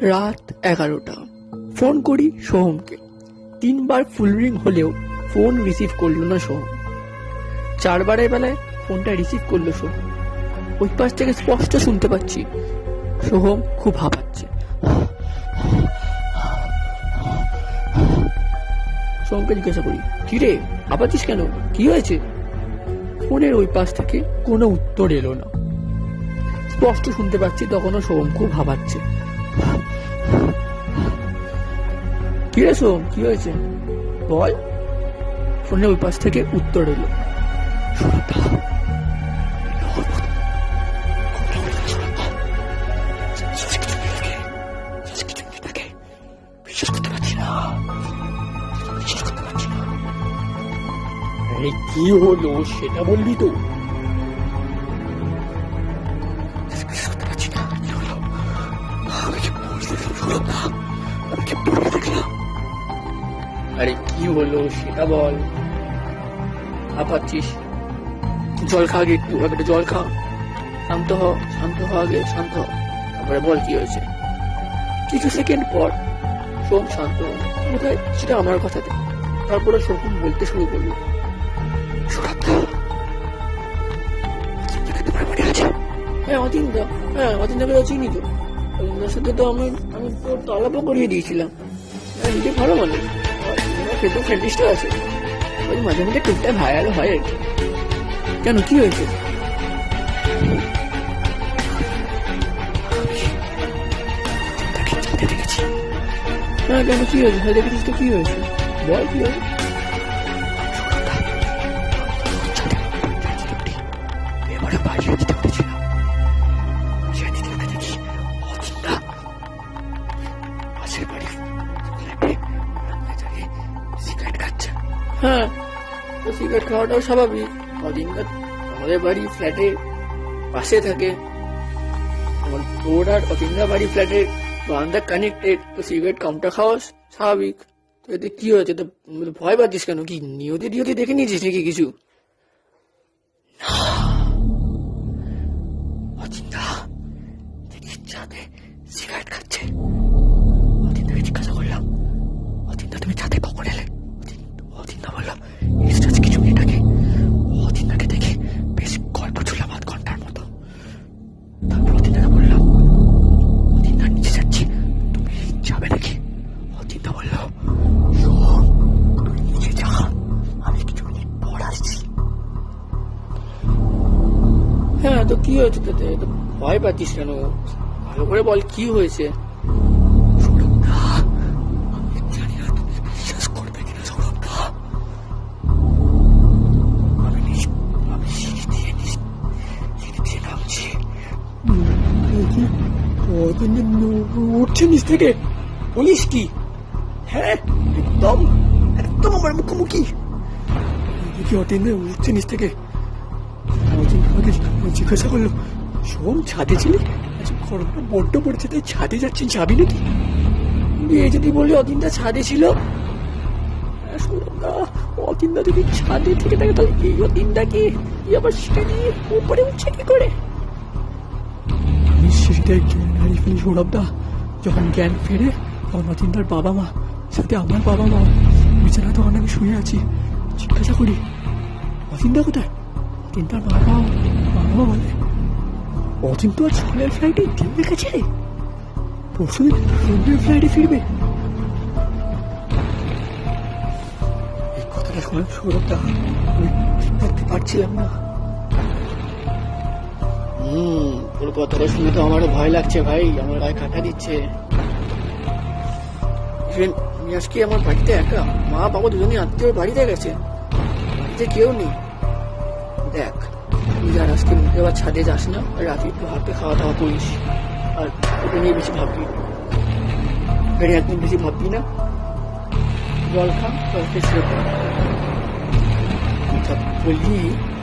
রাত এগারোটা। ফোন করি সোহমকে। তিনবার ফুল রিং হলেও ফোন রিসিভ করল না সোহম। চারবারের বেলায় ফোনটা রিসিভ করল সোহম। ওই পাশ থেকে স্পষ্ট শুনতে পাচ্ছি, সোহম খুব হাঁপাচ্ছে। সোহমকে জিজ্ঞাসা করি, কি রে, হাঁপাচ্ছিস কেন? কি হয়েছে? ফোনের ওই পাশ থেকে কোনো উত্তর এলো না। স্পষ্ট শুনতে পাচ্ছি তখনও সোহম খুব হাঁপাচ্ছে। কি রে সোহম কি হয়েছে? বল। ফোনের ওই পাশ থেকে উত্তর এলো। কি হলো সেটা বলবি তো? না। কি বলতে শুরু না পড়ে দেখলাম আরে, কি হলো? সেটা বল। হাঁপাচ্ছিস জল খা আগে একটু আগে জল খা। শান্ত হ শান্ত হ আগে, শান্ত হ। তারপরে বল কি হয়েছে। কিছু সেকেন্ড পর সোম শান্ত। বোধহয় সেটা আমার কথাতে। তারপরে সোহম বলতে শুরু করল। হ্যাঁ অতীনদা। হ্যাঁ অতীনদাকে তো চিনি তো। সাথে তো আমি আমি তো তালাপও করিয়ে দিয়েছিলাম। হ্যাঁ ভালো মানুষ। খেতে ফ্রেন্ডিস্ট আছে। ওই মাঝে মাঝে টুকটাক ভাইরাল হয় আর কেন, কি হয়েছে? না, কেন, কি হয়েছে? হয়তো দেখেছিস তো, কি হয়েছে? বল, কি হয়েছে? হ্যাঁ তো সিগারেট খাওয়াটাও স্বাভাবিক। অচিন্তা আমাদের বাড়ি ফ্ল্যাটে পাশে থাকে। আমার তোর আর অচিন্তা বাড়ি ফ্ল্যাটে বারান্দা কানেক্টেড তো সিগারেট কমটা খাওয়া স্বাভাবিক। তো এতে কি হয়েছে? তো ভয় পাচ্ছিস কেন? কি, নিয়তি নিয়তি দেখে নিয়েছিস নাকি কিছু? অচিন্তা দেখি ছাদে সিগারেট খাচ্ছে। তো কি হয়েছে তো ভয় পাচ্ছিস কেন? ভালো করে বল, কি হয়েছে। উঠছে নিচ থেকে। বলিস কি? হ্যাঁ একদম একদম আমার মুখোমুখি। অতীন্দ্র উঠছে নিচ থেকে? অজিন আমাকে জিজ্ঞাসা করল সোম ছাদে ছিলি? আচ্ছা গরমটা বড্ড পড়েছে, তাই ছাদে যাচ্ছি, যাবি নাকি? বিয়ে যদি বললি অদিনটা ছাদে ছিল? সৌরভদা যদি ছাদে থেকে থাকে, তাহলে এই অদিনটাকে কি আবার সেটা নিয়ে উপরে উঠছে কি করে? আমি সিঁড়িটায় জ্ঞান হারিয়ে ফেলি সৌরভদা যখন জ্ঞান ফেরে, তখন অচিন্তার বাবা মা, সাথে আমার বাবা মা বিছানা তখন আমি শুয়ে আছি। জিজ্ঞাসা করি অচিন্তা কোথায়? অচিন্তার বাবা বাবা বলে অচিন্ত আজ সকালের ফ্লাইটে ডিম রেখেছে রে। পরশু ফ্লাইটে ফিরবে। এই কথাটা শুনে সৌরভদা আমি ঠিক পারছিলাম না। হুম তোর কথাটা শুনে তো আমারও ভয় লাগছে ভাই, আমার গায়ে কাটা দিচ্ছে। ইভেন আমি আজকে আমার বাড়িতে একা? মা, বাবা দুজনেই আত্মীয় বাড়িতে গেছে। বাড়িতে কেউ নেই। দেখ তুই আর আজকে মুখে আবার ছাদে যাস না রাতে একটু হাতে খাওয়া দাওয়া করিস। আর ওটা নিয়ে বেশি ভাববি না। গাড়ি একদম বেশি ভাববি না। জল খা জল খেয়ে বললি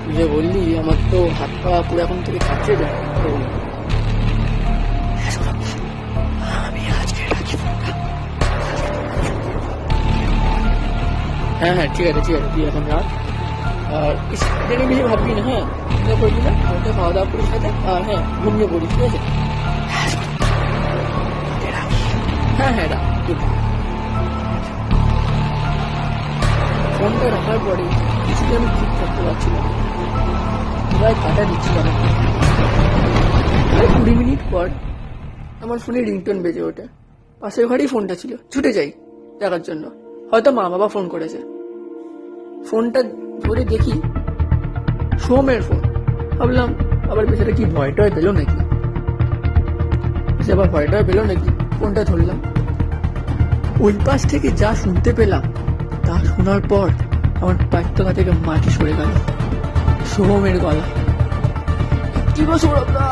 তুই যে বললি আমার তো হাত পা পুরো এখন থেকে কাটছে যায় হ্যাঁ, হ্যাঁ হ্যাঁ ঠিক আছে ঠিক আছে তুই এখন রাখ। আর এটা নিয়ে ভাববি না হ্যাঁ চিন্তা করবি না ওটা খাওয়া দাওয়া করিস সাথে আর হ্যাঁ ঘুমিয়ে পড়িস ঠিক আছে হ্যাঁ, হ্যাঁ রাখ ফোনটা রাখার পরে কিছুদিন আমি ঠিক থাকতে পারছি না। প্রায় কাটা দিচ্ছিলাম প্রায় কুড়ি মিনিট পর আমার ফোনে রিংটোন বেজে ওঠে পাশের ঘরেই ফোনটা ছিল ছুটে যাই দেখার জন্য হয়তো মা বাবা ফোন করেছে ফোনটা ধরে দেখি সোমের ফোন। ভাবলাম আবার বেচারা কি ভয় টয় পেল নাকি? সে আবার ভয় টয় পেল নাকি? ফোনটা ধরলাম। ওই পাশ থেকে যা শুনতে পেলাম তা শোনার পর আমার পায়ের থেকে মাটি সরে গেল। সোহমের গলা। কি গো সৌরভদা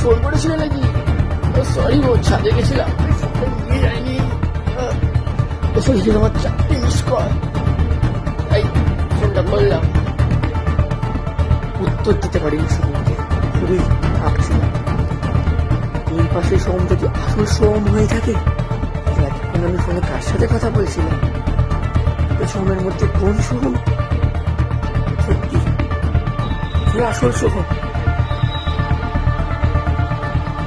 ফোন করেছিল নাকি? সরি গো ছাদে গেছিলাম। নিয়ে যাইনি আমার চারটে মিস তাই উত্তর দিতে পারিনি সোহমকে শুধুই ভাবছিলাম এই পাশে সোহম যদি আসল সোহম হয়ে থাকে এতক্ষণ আমি ফোনে কার সাথে কথা বলছিলাম? তো সোহমের মধ্যে কোন সোহম সত্যি? আসল সোহম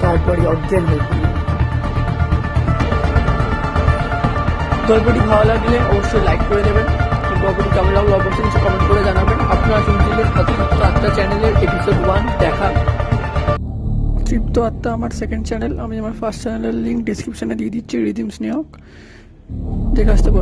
তারপরে অজ্ঞান হয়ে পড়ল গল্পটি ভালো লাগলে অবশ্যই লাইক করে দেবেন। গল্পটি কেমন লাগল অবশ্যই কিছু কমেন্ট করে জানাবেন। আপনারা শুনছিলেন অতিরিক্ত আত্মা চ্যানেলের এপিসোড ওয়ান দেখা। তৃপ্ত আত্মা আমার সেকেন্ড চ্যানেল আমি আমার ফার্স্ট চ্যানেলের লিঙ্ক ডিসক্রিপশনে দিয়ে দিচ্ছি রিদিম স্নেহক দেখে আসতে পারো।